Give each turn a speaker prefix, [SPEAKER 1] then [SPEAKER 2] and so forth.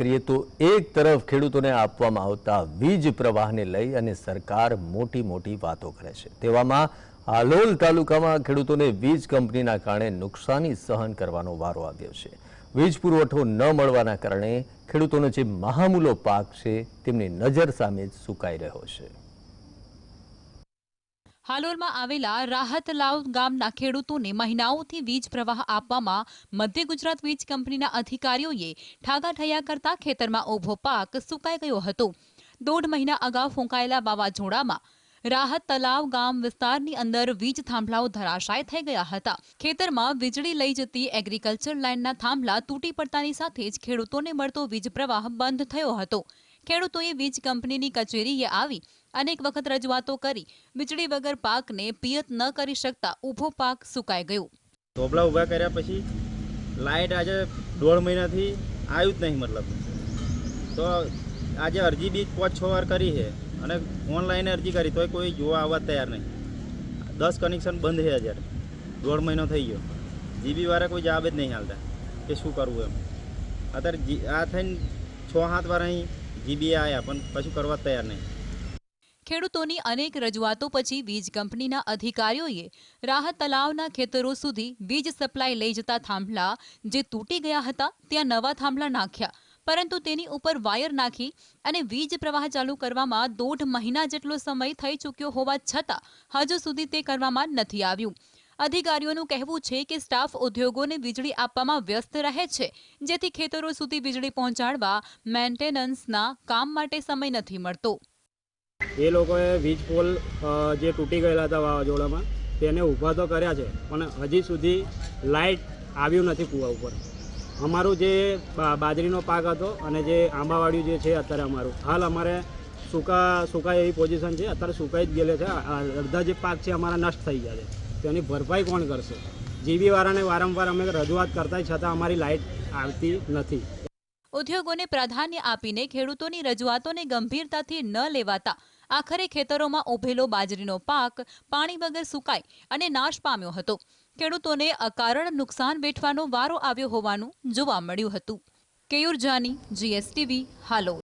[SPEAKER 1] કરીએ તો એક તરફ ખેડૂતોને આપવામાં આવતા વીજ પ્રવાહને લઈ અને સરકાર મોટી મોટી વાતો કરે છે. તેવામાં હાલોલ તાલુકામાં ખેડૂતોને વીજ કંપનીના કારણે નુકસાની સહન કરવાનો વારો આવ્યો છે. વીજ પુરવઠો ન મળવાના કારણે ખેડૂતોનો જે મહામૂલો પાક છે, તેમની નજર સામે જ સુકાઈ રહ્યો છે.
[SPEAKER 2] હાલોલમાં આવેલા રાહતલાવ ગામના ખેડૂતોને મહિનાઓથી વીજ પ્રવાહ આપવામાં મધ્ય ગુજરાત વીજ કંપનીના અધિકારીઓએ ઠાગા ઠયા કરતા ખેતરમાં ઊભો પાક સુકાઈ ગયો હતો. દોઢ મહિના અગાઉ ફૂંકાયેલા વાવાઝોડામાં રાહત તલાવ ગામ વિસ્તારની અંદર વીજ થાંભલાઓ ધરાશાય થઈ ગયા હતા. ખેતરમાં વીજળી લઈ જતી એગ્રીકલ્ચર લાઇનના થાંભલા તૂટી પડતાની સાથે જ ખેડૂતોને મળતો વીજ પ્રવાહ બંધ થયો હતો. ખેડૂતોએ વીજ કંપનીની કચેરીએ આવી અનેક વખત રજૂઆતો કરી વીજળી વગર પાકને પિયત ન કરી શકતા ઊભો પાક સુકાઈ ગયો.
[SPEAKER 3] ધોબલા ઊભા કર્યા પછી લાઇટ આજે દોઢ મહિનાથી આવ્યું જ નહીં મતલબ. તો આજે અરજી બી પાંચ છ વાર કરી છે અને ઓનલાઈન અરજી કરી, તોય કોઈ જોવા આવવા તૈયાર નહીં. દસ કનેક્શન બંધ છે અત્યારે દોઢ મહિનો થઈ ગયો. જીબી વાળા કોઈ જવાબ જ નહીં હાલતા કે શું કરવું એમ. અત્યારે આ થઈને છ, સાત વાર અહીં જીબી આવ્યા પણ કશું કરવા તૈયાર નહીં.
[SPEAKER 2] ખેડૂતોની અનેક રજૂઆતો પછી વીજ કંપનીના અધિકારીઓએ રાહત તલાવના ખેતરો સુધી વીજ સપ્લાય લઈ જતા થાંભલા જે તૂટી ગયા હતા, ત્યાં નવા થાંભલા નાખ્યા. પરંતુ તેની ઉપર વાયર નાખી અને વીજ પ્રવાહ ચાલુ કરવામાં દોઢ મહિના જેટલો સમય થઈ ચૂક્યો હોવા છતાં હજુ સુધી તે કરવામાં નથી આવ્યું. અધિકારીઓનું કહેવું છે કે સ્ટાફ ઉદ્યોગોને વીજળી આપવામાં વ્યસ્ત રહે છે, જેથી ખેતરો સુધી વીજળી પહોંચાડવા મેન્ટેનન્સના કામ માટે સમય નથી મળતો.
[SPEAKER 4] એ લોકોએ વીજ પોલ જે તૂટી ગયેલા હતા વાવાઝોડામાં, તેને ઊભા તો કર્યા છે, પણ હજી સુધી લાઇટ આવ્યું નથી કૂવા ઉપર. અમારું જે બાજરીનો પાક હતો અને જે આંબાવાડિયું જે છે અત્યારે અમારું, હાલ અમારે સૂકા સુકાય એવી પોઝિશન છે, અત્યારે સુકાઈ જ ગયેલે છે. અડધા જે પાક છે અમારા નષ્ટ થઈ ગયા છે. તેની ભરપાઈ કોણ કરશે? જીબી વાળાને વારંવાર અમે રજૂઆત કરતા છતાં અમારી લાઇટ આવતી નથી.
[SPEAKER 2] ઉદ્યોગોને પ્રાધાન્ય આપીને ખેડૂતોની રજૂઆતોને ગંભીરતાથી ન લેવાતા આખરે ખેતરોમાં ઉભેલો બાજરીનો પાક પાણી વગર સુકાઈ અને નાશ પામ્યો હતો. ખેડૂતોને અકારણ નુકસાન વેઠવાનો વારો આવ્યો હોવાનું જોવા મળ્યું હતું. કેયુર જાની, જીએસટીવી, હાલોલ.